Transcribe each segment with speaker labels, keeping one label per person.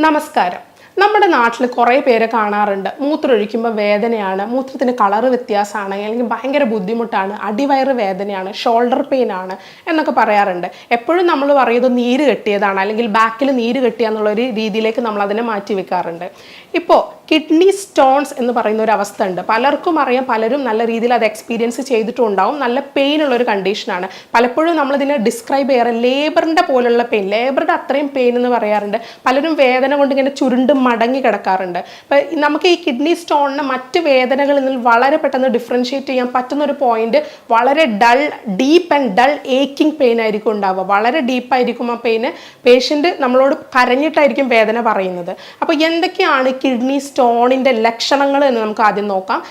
Speaker 1: നമസ്കാരം നമ്മുടെ നാട്ടിൽ കുറേ പേരെ കാണാറുണ്ട്. മൂത്രമൊഴിക്കുമ്പോൾ വേദനയാണ് മൂത്രത്തിന് കളറ് വ്യത്യാസമാണ് അല്ലെങ്കിൽ ഭയങ്കര ബുദ്ധിമുട്ടാണ് അടിവയറ് വേദനയാണ് ഷോൾഡർ പെയിൻ ആണ് എന്നൊക്കെ പറയാറുണ്ട്. എപ്പോഴും നമ്മൾ പറയുന്നത് നീര് കെട്ടിയതാണ് അല്ലെങ്കിൽ ബാക്കിൽ നീര് കെട്ടിയ എന്നുള്ളൊരു രീതിയിലേക്ക് നമ്മൾ അതിനെ മാറ്റി വെക്കാറുണ്ട്. ഇപ്പോൾ കിഡ്നി സ്റ്റോൺസ് എന്ന് പറയുന്ന ഒരു അവസ്ഥ ഉണ്ട്. പലർക്കും അറിയാം പലരും നല്ല രീതിയിൽ അത് എക്സ്പീരിയൻസ് ചെയ്തിട്ടുണ്ടാവും. നല്ല പെയിൻ ഉള്ള ഒരു കണ്ടീഷനാണ് പലപ്പോഴും നമ്മളിതിനെ ഡിസ്ക്രൈബ് ചെയ്യാറ് ലേബറിന്റെ പോലുള്ള പെയിൻ ലേബറുടെ അത്രയും പെയിൻ എന്ന് പറയാറുണ്ട്. പലരും വേദന കൊണ്ട് ഇങ്ങനെ ചുരുണ്ട് മടങ്ങി കിടക്കാറുണ്ട്. അപ്പം നമുക്ക് ഈ കിഡ്നി സ്റ്റോണിന് മറ്റ് വേദനകളിൽ നിന്ന് വളരെ പെട്ടെന്ന് ഡിഫറൻഷിയേറ്റ് ചെയ്യാൻ പറ്റുന്ന ഒരു പോയിന്റ് വളരെ dull deep and dull aching pain ആയിരിക്കും ഉണ്ടാവുക. വളരെ ഡീപ്പായിരിക്കും ആ പെയിന് പേഷ്യന്റ് നമ്മളോട് കരഞ്ഞിട്ടായിരിക്കും വേദന പറയുന്നത്. അപ്പോൾ എന്തൊക്കെയാണ് കിഡ്നി സ്റ്റോണിന്റെ ലക്ഷണങ്ങൾ എന്ന് നമുക്ക് ആദ്യം നോക്കാം.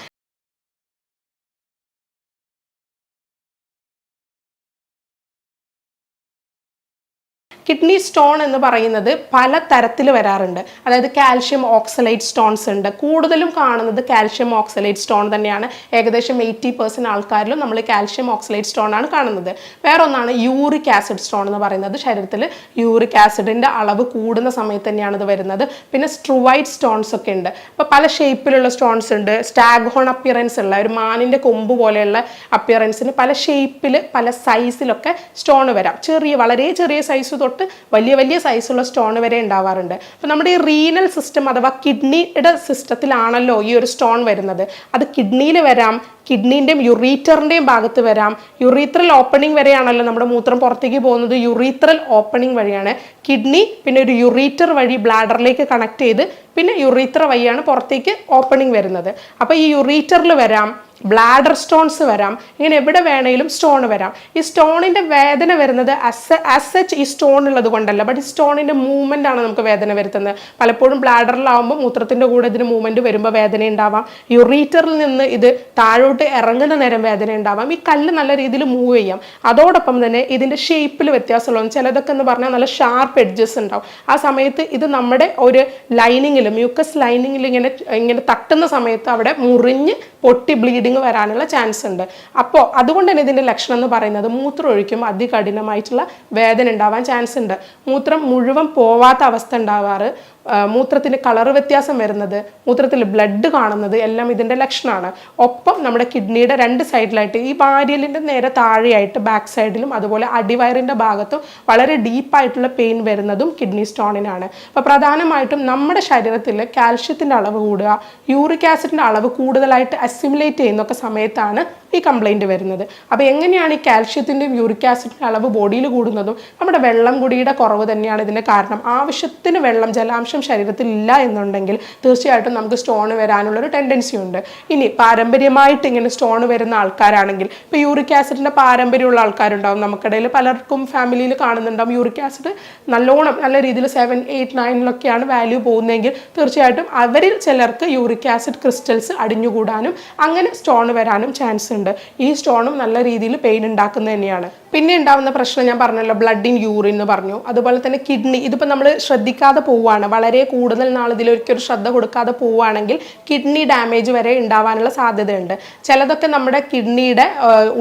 Speaker 1: കിഡ്നി സ്റ്റോൺ എന്ന് പറയുന്നത് പല തരത്തിൽ വരാറുണ്ട്. അതായത് കാൽഷ്യം ഓക്സലൈറ്റ് സ്റ്റോൺസ് ഉണ്ട്. കൂടുതലും കാണുന്നത് കാൽഷ്യം ഓക്സലൈറ്റ് സ്റ്റോൺ തന്നെയാണ്. ഏകദേശം എയ്റ്റി പെർസെന്റ് ആൾക്കാരിലും നമ്മൾ കാൽഷ്യം ഓക്സലൈറ്റ് സ്റ്റോൺ ആണ് കാണുന്നത്. വേറെ ഒന്നാണ് യൂറിക് ആസിഡ് സ്റ്റോൺ എന്ന് പറയുന്നത്. ശരീരത്തിൽ യൂറിക് ആസിഡിന്റെ അളവ് കൂടുന്ന സമയത്ത് തന്നെയാണ് ഇത് വരുന്നത്. പിന്നെ സ്ട്രുവൈറ്റ് സ്റ്റോൺസ് ഒക്കെ ഉണ്ട്. അപ്പോൾ പല ഷേപ്പിലുള്ള സ്റ്റോൺസ് ഉണ്ട്. സ്റ്റാഗോൺ അപ്പിയറൻസ് ഉള്ള ഒരു മാനിന്റെ കൊമ്പ് പോലെയുള്ള അപ്പിയറൻസിന് പല ഷേപ്പിൽ പല സൈസിലൊക്കെ സ്റ്റോൺ വരാം. ചെറിയ വളരെ ചെറിയ സൈസ് തൊട്ട് വലിയ വലിയ സൈസുള്ള സ്റ്റോൺ വരെ ഉണ്ടാവാറുണ്ട്. അപ്പോൾ നമ്മുടെ ഈ റീനൽ സിസ്റ്റം അഥവാ കിഡ്നിയുടെ സിസ്റ്റത്തിലാണല്ലോ ഈ ഒരു സ്റ്റോൺ വരുന്നത്. അത് കിഡ്നിയിൽ വരാം കിഡ്നീന്റെയും യുറീറ്ററിന്റെയും ഭാഗത്ത് വരാം. യുറീത്രൽ ഓപ്പണിംഗ് വരെയാണല്ലോ നമ്മുടെ മൂത്രം പുറത്തേക്ക് പോകുന്നത്. യുറീത്രൽ ഓപ്പണിംഗ് വഴിയാണ് കിഡ്നി പിന്നെ ഒരു യുറീറ്റർ വഴി ബ്ലാഡറിലേക്ക് കണക്ട് ചെയ്ത് പിന്നെ യുറീത്ര വഴിയാണ് പുറത്തേക്ക് ഓപ്പണിംഗ് വരുന്നത്. അപ്പോൾ ഈ യുറീറ്ററിൽ വരാം ബ്ലാഡർ സ്റ്റോൺസ് വരാം ഇങ്ങനെ എവിടെ വേണേലും സ്റ്റോൺ വരാം. ഈ സ്റ്റോണിന്റെ വേദന വരുന്നത് അസ് അസച്ച് സച്ച് ഈ സ്റ്റോൺ ഉള്ളത് കൊണ്ടല്ല ബട്ട് ഈ സ്റ്റോണിന്റെ മൂവ്മെന്റ് ആണ് നമുക്ക് വേദന വരുത്തുന്നത്. പലപ്പോഴും ബ്ലാഡറിലാവുമ്പോൾ മൂത്രത്തിന്റെ കൂടെ ഇതിന് മൂവ്മെന്റ് വരുമ്പോൾ വേദന ഉണ്ടാവാം. യുറീറ്ററിൽ നിന്ന് ഇത് താഴോട്ട് ഇറങ്ങുന്ന നേരം വേദന ഉണ്ടാവാം. ഈ കല്ല് നല്ല രീതിയിൽ മൂവ് ചെയ്യാം. അതോടൊപ്പം തന്നെ ഇതിന്റെ ഷേപ്പിൽ വ്യത്യാസമുള്ള ചിലതൊക്കെ എന്ന് പറഞ്ഞാൽ നല്ല ഷാർപ്പ് എഡ്ജസ് ഉണ്ടാവും. ആ സമയത്ത് ഇത് നമ്മുടെ ഒരു ലൈനിങ്ങിൽ മ്യൂക്കസ് ലൈനിങ്ങിൽ ഇങ്ങനെ ഇങ്ങനെ തട്ടുന്ന സമയത്ത് അവിടെ മുറിഞ്ഞ് പൊട്ടി ബ്ലീഡിങ് വരാനുള്ള ചാൻസ് ഉണ്ട്. അപ്പോൾ അതുകൊണ്ട് തന്നെ ഇതിന്റെ ലക്ഷണം എന്ന് പറയുന്നത് മൂത്രം ഒഴിക്കുമ്പോൾ അതികഠിനമായിട്ടുള്ള വേദന ഉണ്ടാവാൻ ചാൻസ് ഉണ്ട്. മൂത്രം മുഴുവൻ പോവാത്ത അവസ്ഥ ഉണ്ടാവാറ്. ആ, മൂത്രത്തിന് കളർ വ്യത്യാസം വരുന്നത് മൂത്രത്തിൽ ബ്ലഡ് കാണുന്നത് എല്ലാം ഇതിന്റെ ലക്ഷണമാണ് ഒപ്പം നമ്മുടെ കിഡ്നിയുടെ രണ്ട് സൈഡിലായിട്ട് ഈ വാരിയലിന്റെ നേരെ താഴെയായിട്ട് ബാക്ക് സൈഡിലും അതുപോലെ അടിവയറിന്റെ ഭാഗത്തും വളരെ ഡീപ്പായിട്ടുള്ള പെയിൻ വരുന്നതും കിഡ്നി സ്റ്റോണിനാണ് അപ്പോൾ പ്രധാനമായിട്ടും നമ്മുടെ ശരീരത്തിൽ കാൽഷ്യത്തിന്റെ അളവ് കൂടുക യൂറിക് ആസിഡിന്റെ അളവ് കൂടുതലായിട്ട് അസിമുലേറ്റ് ചെയ്യുന്നൊക്കെ സമയത്താണ് ഈ കംപ്ലൈന്റ് വരുന്നത്. അപ്പോൾ എങ്ങനെയാണ് ഈ കാൽഷ്യത്തിന്റെയും യൂറിക് ആസിഡിന്റെ അളവ് ബോഡിയിൽ കൂടുന്നതും നമ്മുടെ വെള്ളം കുടിയുടെ കുറവ് തന്നെയാണ് ഇതിന്റെ കാരണം. ആവശ്യത്തിന് വെള്ളം ജലാംശം ശരീരത്തിൽ ഇല്ല എന്നുണ്ടെങ്കിൽ തീർച്ചയായിട്ടും നമുക്ക് സ്റ്റോൺ വരാനുള്ളൊരു ടെൻഡൻസി ഉണ്ട്. ഇനി പാരമ്പര്യമായിട്ട് ഇങ്ങനെ സ്റ്റോൺ വരുന്ന ആൾക്കാരാണെങ്കിൽ ഇപ്പോൾ യൂറിക് ആസിഡിന്റെ പാരമ്പര്യമുള്ള ആൾക്കാരുണ്ടാവും. നമുക്കിടയിൽ പലർക്കും ഫാമിലിയിൽ കാണുന്നുണ്ടാവും യൂറിക് ആസിഡ് നല്ലോണം നല്ല രീതിയിൽ സെവൻ എയ്റ്റ് നയനിലൊക്കെയാണ് വാല്യൂ പോകുന്നതെങ്കിൽ തീർച്ചയായിട്ടും അവരിൽ ചിലർക്ക് യൂറിക് ആസിഡ് ക്രിസ്റ്റൽസ് അടിഞ്ഞുകൂടാനും അങ്ങനെ സ്റ്റോൺ വരാനും ചാൻസ് ഉണ്ട്. ഈ സ്റ്റോണും നല്ല രീതിയിൽ പെയിൻ ഉണ്ടാക്കുന്നത് തന്നെയാണ്. പിന്നെ ഉണ്ടാവുന്ന പ്രശ്നം ഞാൻ പറഞ്ഞല്ലോ ബ്ലഡ് ഇൻ യൂറിൻ എന്ന് പറഞ്ഞു. അതുപോലെ തന്നെ കിഡ്നി ഇതിപ്പോൾ നമ്മൾ ശ്രദ്ധിക്കാതെ പോവുകയാണ് വളരെ കൂടുതൽ നാൾ ഇതിലൊരിക്കലും ശ്രദ്ധ കൊടുക്കാതെ പോവുകയാണെങ്കിൽ കിഡ്നി ഡാമേജ് വരെ ഉണ്ടാവാനുള്ള സാധ്യതയുണ്ട്. ചിലതൊക്കെ നമ്മുടെ കിഡ്നിയുടെ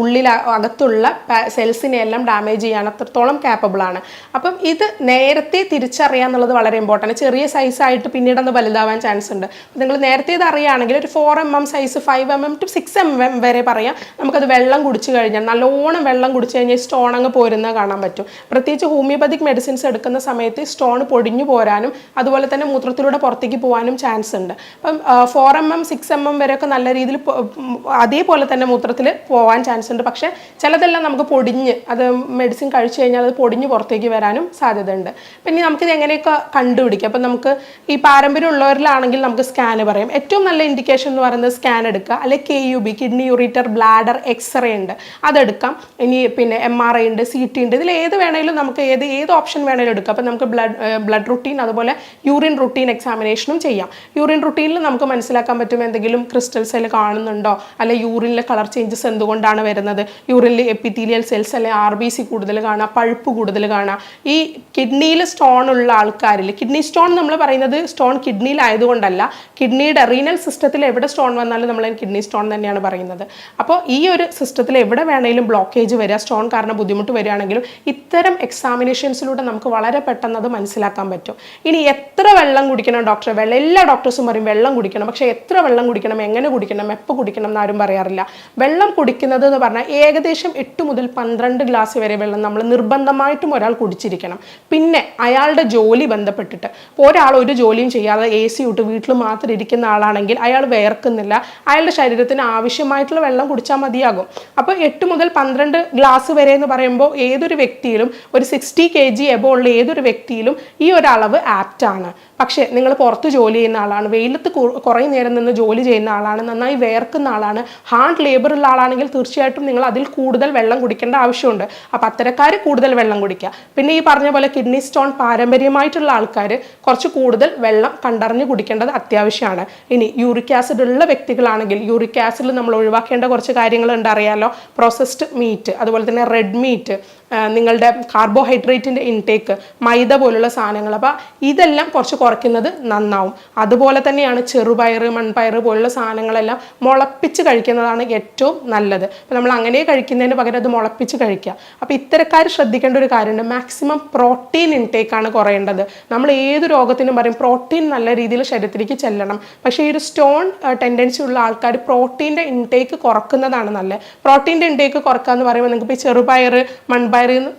Speaker 1: ഉള്ളിൽ അകത്തുള്ള സെൽസിനെ എല്ലാം ഡാമേജ് ചെയ്യാൻ അത്രത്തോളം കാപ്പബിൾ ആണ്. അപ്പം ഇത് നേരത്തെ തിരിച്ചറിയുക എന്നുള്ളത് വളരെ ഇമ്പോർട്ടന്റ് ചെറിയ സൈസായിട്ട് പിന്നീട് ഒന്ന് വലുതാവാൻ ചാൻസ് ഉണ്ട്. നിങ്ങൾ നേരത്തെ ഇത് അറിയുകയാണെങ്കിൽ ഒരു four M M size five M M to six M M വരെ പറയാം. നമുക്കത് വെള്ളം കുടിച്ചു കഴിഞ്ഞാൽ നല്ലോണം വെള്ളം കുടിച്ചു കഴിഞ്ഞാൽ സ്റ്റോൺ അങ്ങ് പോരുന്ന കാണാൻ പറ്റും. പ്രത്യേകിച്ച് ഹോമിയോപ്പതിക് മെഡിസിൻസ് എടുക്കുന്ന സമയത്ത് സ്റ്റോൺ പൊടിഞ്ഞു പോരാനും അതുപോലെ തന്നെ മൂത്രത്തിലൂടെ പുറത്തേക്ക് പോകാനും ചാൻസ് ഉണ്ട്. അപ്പം four M M six M M വരെയൊക്കെ നല്ല രീതിയിൽ അതേപോലെ തന്നെ മൂത്രത്തിൽ പോകാൻ ചാൻസ് ഉണ്ട്. പക്ഷേ ചിലതെല്ലാം നമുക്ക് പൊടിഞ്ഞ് അത് മെഡിസിൻ കഴിച്ചു കഴിഞ്ഞാൽ അത് പൊടിഞ്ഞ് പുറത്തേക്ക് വരാനും സാധ്യതയുണ്ട്. പിന്നെ നമുക്കിത് എങ്ങനെയൊക്കെ കണ്ടുപിടിക്കാം? അപ്പം നമുക്ക് ഈ പാരമ്പര്യം ഉള്ളവരിലാണെങ്കിൽ നമുക്ക് സ്കാൻ പറയാം. ഏറ്റവും നല്ല ഇൻഡിക്കേഷൻ എന്ന് പറയുന്നത് സ്കാൻ എടുക്കുക. അല്ലെങ്കിൽ K U B kidney ureter bladder x-ray ഉണ്ട്. അതെടുക്കാം. ഇനി പിന്നെ എം ആർ ഐ ഉണ്ട് സി ടി ഉണ്ട് ഇതിൽ ഏത് വേണേലും നമുക്ക് ഏത് ഏത് ഓപ്ഷൻ വേണേലും എടുക്കാം. അപ്പോൾ നമുക്ക് ബ്ലഡ് ബ്ലഡ് റുട്ടീൻ അതുപോലെ യൂറിൻ റുട്ടീൻ എക്സാമിനേഷനും ചെയ്യാം. യൂറിൻ റുട്ടീനിൽ നമുക്ക് മനസ്സിലാക്കാൻ പറ്റും എന്തെങ്കിലും ക്രിസ്റ്റൽസ് സെൽ കാണുന്നുണ്ടോ? അല്ലെ യൂറിനിലെ കളർ ചേഞ്ചസ് എന്തുകൊണ്ടാണ് വരുന്നത്? യൂറിനിൽ എപ്പിത്തീലിയൽ സെൽസ് അല്ലെ ആർ ബി സി കൂടുതൽ കാണാം പഴുപ്പ് കൂടുതൽ കാണാം ഈ കിഡ്നിയിൽ സ്റ്റോൺ ഉള്ള ആൾക്കാരിൽ കിഡ്നി സ്റ്റോൺ നമ്മൾ പറയുന്നത് സ്റ്റോൺ കിഡ്നിയിലായതുകൊണ്ടല്ല കിഡ്നിയുടെ റീനൽ സിസ്റ്റത്തിൽ എവിടെ സ്റ്റോൺ വന്നാലും നമ്മൾ കിഡ്നി സ്റ്റോൺ തന്നെയാണ് പറയുന്നത്. അപ്പോൾ ഈ ഒരു സിസ്റ്റത്തിൽ എവിടെ വേണേലും ബ്ലോക്കേജ് വരിക സ്റ്റോൺ കാരണം ബുദ്ധിമുട്ട് വരികയാണെങ്കിലും ഇത്തരം എക്സാമിനേഷൻസിലൂടെ നമുക്ക് വളരെ പെട്ടെന്ന് അത് മനസ്സിലാക്കാൻ പറ്റും. ഇനി എത്ര വെള്ളം കുടിക്കണം ഡോക്ടർ വെള്ളം എല്ലാ ഡോക്ടേഴ്സും പറയും വെള്ളം കുടിക്കണം. പക്ഷേ എത്ര വെള്ളം കുടിക്കണം? എങ്ങനെ കുടിക്കണം? എപ്പോൾ കുടിക്കണം എന്ന് ആരും പറയാറില്ല. വെള്ളം കുടിക്കുന്നത് എന്ന് പറഞ്ഞാൽ ഏകദേശം എട്ട് മുതൽ പന്ത്രണ്ട് ഗ്ലാസ് വരെ വെള്ളം നമ്മൾ നിർബന്ധമായിട്ടും ഒരാൾ കുടിച്ചിരിക്കണം. പിന്നെ അയാളുടെ ജോലി ബന്ധപ്പെട്ടിട്ട്. ഇപ്പോൾ ഒരാൾ ഒരു ജോലിയും ചെയ്യാതെ എ സി ഇട്ട് വീട്ടിൽ മാത്രം ഇരിക്കുന്ന ആളാണെങ്കിൽ അയാൾ വേർക്കുന്നില്ല. അയാളുടെ ശരീരത്തിന് ആവശ്യമായിട്ടുള്ള വെള്ളം കുടിച്ചാൽ മതിയാകും. അപ്പോൾ എട്ട് മുതൽ പന്ത്രണ്ട് ഗ്ലാസ് വരെ എന്ന് പറയുമ്പോൾ ഏതൊരു വ്യക്തിയിലും ഒരു സിക്സ്റ്റി കെ ജി എബോ ഉള്ള ഏതൊരു വ്യക്തിയിലും ഈ ഒരു അളവ് ആപ്റ്റാണ് പക്ഷേ നിങ്ങൾ പുറത്ത് ജോലി ചെയ്യുന്ന ആളാണ് വെയിലത്ത് കുറേ നേരം നിന്ന് ജോലി ചെയ്യുന്ന ആളാണ് നന്നായി വേർക്കുന്ന ആളാണ് ഹാർഡ് ലേബർ ഉള്ള ആളാണെങ്കിൽ തീർച്ചയായിട്ടും നിങ്ങൾ അതിൽ കൂടുതൽ വെള്ളം കുടിക്കേണ്ട ആവശ്യമുണ്ട്. അപ്പോൾ അത്തരക്കാർ കൂടുതൽ വെള്ളം കുടിക്കുക പിന്നെ ഈ പറഞ്ഞ പോലെ കിഡ്നി സ്റ്റോൺ പാരമ്പര്യമായിട്ടുള്ള ആൾക്കാർ കുറച്ച് കൂടുതൽ വെള്ളം കണ്ടറിഞ്ഞ് കുടിക്കേണ്ടത് അത്യാവശ്യമാണ്. ഇനി യൂറിക് ആസിഡ് ഉള്ള വ്യക്തികളാണെങ്കിൽ യൂറിക് ആസിഡിൽ നമ്മൾ ഒഴിവാക്കേണ്ട കുറച്ച് കാര്യങ്ങളുണ്ട് അറിയാലോ. പ്രോസസ്ഡ് മീറ്റ് അതുപോലെ തന്നെ റെഡ് മീറ്റ് നിങ്ങളുടെ കാർബോഹൈഡ്രേറ്റിന്റെ ഇൻടേക്ക് മൈദ പോലുള്ള സാധനങ്ങൾ. അപ്പോൾ ഇതെല്ലാം കുറച്ച് കുറയ്ക്കുന്നത് നന്നാവും. അതുപോലെ തന്നെയാണ് ചെറുപയർ മൺപയർ പോലുള്ള സാധനങ്ങളെല്ലാം മുളപ്പിച്ച് കഴിക്കുന്നതാണ് ഏറ്റവും നല്ലത്. അപ്പോൾ നമ്മൾ അങ്ങനെ കഴിക്കുന്നതിന് പകരം അത് മുളപ്പിച്ച് കഴിക്കുക. അപ്പോൾ ഇത്തരക്കാർ ശ്രദ്ധിക്കേണ്ട ഒരു കാര്യമുണ്ട്. മാക്സിമം പ്രോട്ടീൻ ഇൻടേക്കാണ് കുറയേണ്ടത്. നമ്മൾ ഏത് രോഗത്തിനും പറയും പ്രോട്ടീൻ നല്ല രീതിയിൽ ശരീരത്തിലേക്ക് ചെല്ലണം. പക്ഷേ ഈ ഒരു സ്റ്റോൺ ടെൻഡൻസി ഉള്ള ആൾക്കാർ പ്രോട്ടീന്റെ ഇൻടേക്ക് കുറക്കുന്നതാണ് നല്ലത്. പ്രോട്ടീന്റെ ഇൻടേക്ക് കുറക്കുക എന്ന് പറയുമ്പോൾ നിങ്ങൾക്ക് ഇപ്പോൾ ചെറുപയർ മൺപയർ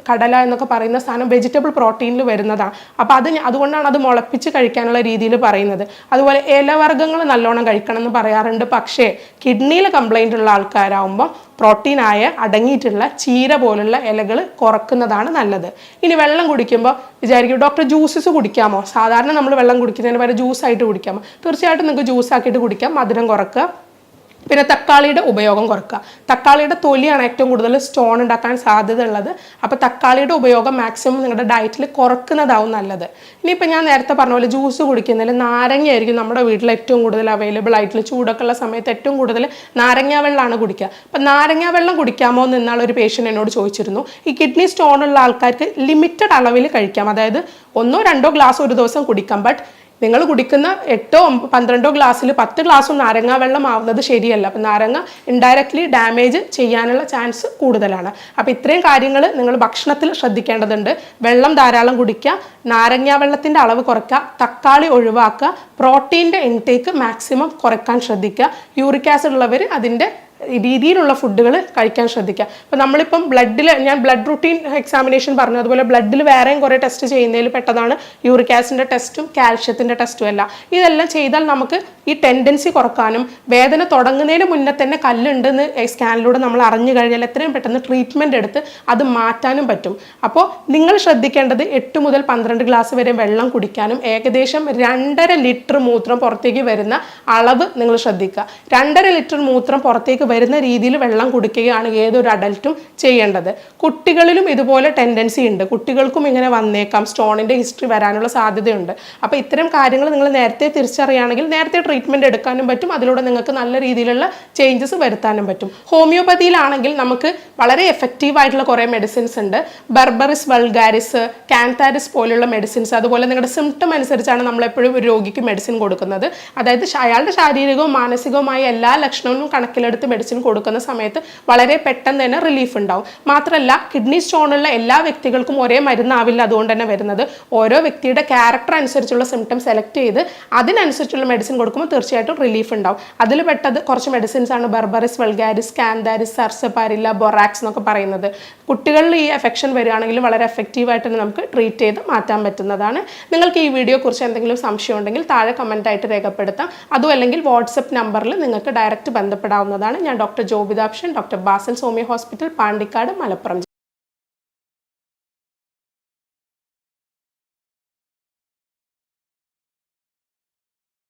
Speaker 1: കടല എന്നൊക്കെ പറയുന്ന സാധനം വെജിറ്റബിൾ പ്രോട്ടീനിൽ വരുന്നതാണ്. അപ്പോൾ അത് അതുകൊണ്ടാണ് അത് മുളപ്പിച്ച് കഴിക്കാനുള്ള രീതിയിൽ പറയുന്നത്. അതുപോലെ ഇലവർഗങ്ങൾ നല്ലോണം കഴിക്കണം എന്ന് പറയാറുണ്ട്. പക്ഷേ കിഡ്നിയിൽ കംപ്ലൈന്റ് ഉള്ള ആൾക്കാരാകുമ്പോൾ പ്രോട്ടീനായ അടങ്ങിയിട്ടുള്ള ചീര പോലുള്ള ഇലകൾ കുറക്കുന്നതാണ് നല്ലത്. ഇനി വെള്ളം കുടിക്കുമ്പോൾ വിചാരിക്കും ഡോക്ടർ ജ്യൂസസ് കുടിക്കാമോ? സാധാരണ നമ്മൾ വെള്ളം കുടിക്കുന്നതിന് പകരം ജ്യൂസ് ആയിട്ട് കുടിക്കാമോ? തീർച്ചയായിട്ടും നിങ്ങൾക്ക് ജ്യൂസ് ആക്കിയിട്ട് കുടിക്കാം. മധുരം കുറക്കുക. പിന്നെ തക്കാളിയുടെ ഉപയോഗം കുറക്കുക. തക്കാളിയുടെ തൊലിയാണ് ഏറ്റവും കൂടുതൽ സ്റ്റോൺ ഉണ്ടാക്കാൻ സാധ്യത ഉള്ളത് അപ്പോൾ തക്കാളിയുടെ ഉപയോഗം മാക്സിമം നിങ്ങളുടെ ഡയറ്റിൽ കുറക്കുന്നതാവും നല്ലത്. ഇനിയിപ്പോൾ ഞാൻ നേരത്തെ പറഞ്ഞ പോലെ ജ്യൂസ് കുടിക്കുന്നതിൽ നാരങ്ങയായിരിക്കും നമ്മുടെ വീട്ടിൽ ഏറ്റവും കൂടുതൽ അവൈലബിൾ ആയിട്ടുള്ള ചൂടൊക്കെ ഉള്ള സമയത്ത് ഏറ്റവും കൂടുതൽ നാരങ്ങ വെള്ളമാണ് കുടിക്കുക. അപ്പം നാരങ്ങ വെള്ളം കുടിക്കാമോ എന്ന് ഇന്നാൾ ഒരു പേഷ്യന്റ് എന്നോട് ചോദിച്ചിരുന്നു. ഈ കിഡ്നി സ്റ്റോൺ ഉള്ള ആൾക്കാർക്ക് ലിമിറ്റഡ് അളവിൽ കഴിക്കാം. അതായത് ഒന്നോ രണ്ടോ ഗ്ലാസ് ഒരു ദിവസം കുടിക്കാം. ബട്ട് നിങ്ങൾ കുടിക്കുന്ന എട്ടോ പന്ത്രണ്ടോ ഗ്ലാസ്സിൽ പത്ത് ഗ്ലാസ്സും നാരങ്ങ വെള്ളം ആവുന്നത് ശരിയല്ല. അപ്പം നാരങ്ങ ഇൻഡയറക്റ്റ്ലി ഡാമേജ് ചെയ്യാനുള്ള ചാൻസ് കൂടുതലാണ്. അപ്പോൾ ഇത്രയും കാര്യങ്ങൾ നിങ്ങൾ ഭക്ഷണത്തിൽ ശ്രദ്ധിക്കേണ്ടതുണ്ട്. വെള്ളം ധാരാളം കുടിക്കുക നാരങ്ങ വെള്ളത്തിന്റെ അളവ് കുറയ്ക്കുക തക്കാളി ഒഴിവാക്കുക പ്രോട്ടീന്റെ ഇൻടേക്ക് മാക്സിമം കുറയ്ക്കാൻ ശ്രദ്ധിക്കുക. യൂറിക് ആസിഡ് ഉള്ളവർ അതിന്റെ രീതിയിലുള്ള ഫുഡുകൾ കഴിക്കാൻ ശ്രദ്ധിക്കുക. അപ്പോൾ നമ്മളിപ്പം ബ്ലഡിൽ ഞാൻ ബ്ലഡ് റുട്ടീൻ എക്സാമിനേഷൻ പറഞ്ഞു. അതുപോലെ ബ്ലഡിൽ വേറെയും കുറേ ടെസ്റ്റ് ചെയ്യുന്നതിൽ പെട്ടതാണ് യൂറിക് ആസിഡിന്റെ ടെസ്റ്റും കാൽഷ്യത്തിന്റെ ടെസ്റ്റും എല്ലാം. ഇതെല്ലാം ചെയ്താൽ നമുക്ക് ഈ ടെൻഡൻസി കുറക്കാനും വേദന തുടങ്ങുന്നതിന് മുന്നേ തന്നെ കല്ലുണ്ടെന്ന് സ്കാനിലൂടെ നമ്മൾ അറിഞ്ഞു കഴിഞ്ഞാൽ എത്രയും പെട്ടെന്ന് ട്രീറ്റ്മെന്റ് എടുത്ത് അത് മാറ്റാനും പറ്റും. അപ്പോൾ നിങ്ങൾ ശ്രദ്ധിക്കേണ്ടത് എട്ട് മുതൽ പന്ത്രണ്ട് ഗ്ലാസ് വരെ വെള്ളം കുടിക്കാനും ഏകദേശം രണ്ടര ലിറ്റർ മൂത്രം പുറത്തേക്ക് വരുന്ന അളവ് നിങ്ങൾ ശ്രദ്ധിക്കുക. രണ്ടര ലിറ്റർ മൂത്രം പുറത്തേക്ക് വരുന്ന രീതിയിൽ വെള്ളം കുടിക്കുകയാണ് ഏതൊരു അഡൽട്ടും ചെയ്യേണ്ടത്. കുട്ടികളിലും ഇതുപോലെ ടെൻഡൻസി ഉണ്ട്. കുട്ടികൾക്കും ഇങ്ങനെ വന്നേക്കാം. സ്റ്റോണിന്റെ ഹിസ്റ്ററി വരാനുള്ള സാധ്യതയുണ്ട്. അപ്പോൾ ഇത്തരം കാര്യങ്ങൾ നിങ്ങൾ നേരത്തെ തിരിച്ചറിയുകയാണെങ്കിൽ നേരത്തെ ട്രീറ്റ്മെന്റ് എടുക്കാനും പറ്റും. അതിലൂടെ നിങ്ങൾക്ക് നല്ല രീതിയിലുള്ള ചേഞ്ചസ് വരുത്താനും പറ്റും. ഹോമിയോപ്പതിയിലാണെങ്കിൽ നമുക്ക് വളരെ എഫക്റ്റീവ് ആയിട്ടുള്ള കുറേ മെഡിസിൻസ് ഉണ്ട്. ബർബറിസ് വൾഗാരിസ് കാൻതാരിസ് പോലെയുള്ള മെഡിസിൻസ് അതുപോലെ നിങ്ങളുടെ സിംറ്റം അനുസരിച്ചാണ് നമ്മളെപ്പോഴും ഒരു രോഗിക്ക് മെഡിസിൻ കൊടുക്കുന്നത്. അതായത് അയാളുടെ ശാരീരികവും മാനസികവുമായ എല്ലാ ലക്ഷണങ്ങളും കണക്കിലെടുത്ത് മെഡിസിൻ കൊടുക്കുന്ന സമയത്ത് വളരെ പെട്ടെന്ന് തന്നെ റിലീഫ് ഉണ്ടാവും. മാത്രമല്ല കിഡ്നി സ്റ്റോണുള്ള എല്ലാ വ്യക്തികൾക്കും ഒരേ മരുന്നാവില്ല അതുകൊണ്ട് തന്നെ വരുന്നത്. ഓരോ വ്യക്തിയുടെ ക്യാരക്ടർ അനുസരിച്ചുള്ള സിംറ്റം സെലക്ട് ചെയ്ത് അതിനനുസരിച്ചുള്ള മെഡിസിൻ കൊടുക്കുമ്പോൾ തീർച്ചയായിട്ടും റിലീഫ് ഉണ്ടാവും. അതിൽ പെട്ടത് കുറച്ച് മെഡിസിൻസ് ആണ്. ബർബറിസ് വൾഗാരിസ് സർസ സർസപാരില്ല ബൊറാക്സ് എന്നൊക്കെ പറയുന്നത്. കുട്ടികളിൽ ഈ എഫെക്ഷൻ വരികയാണെങ്കിൽ വളരെ എഫക്റ്റീവായിട്ട് തന്നെ നമുക്ക് ട്രീറ്റ് ചെയ്ത് മാറ്റാൻ പറ്റുന്നതാണ്. നിങ്ങൾക്ക് ഈ വീഡിയോ കുറിച്ച് എന്തെങ്കിലും സംശയം ഉണ്ടെങ്കിൽ താഴെ കമന്റായിട്ട് രേഖപ്പെടുത്താം. അതും അല്ലെങ്കിൽ വാട്സപ്പ് നമ്പറിൽ നിങ്ങൾക്ക് ഡയറക്റ്റ് ബന്ധപ്പെടാവുന്നതാണ്. ഞാൻ doctor Jobithakshan doctor Basil Soumya hospital Pandikkad Malappuram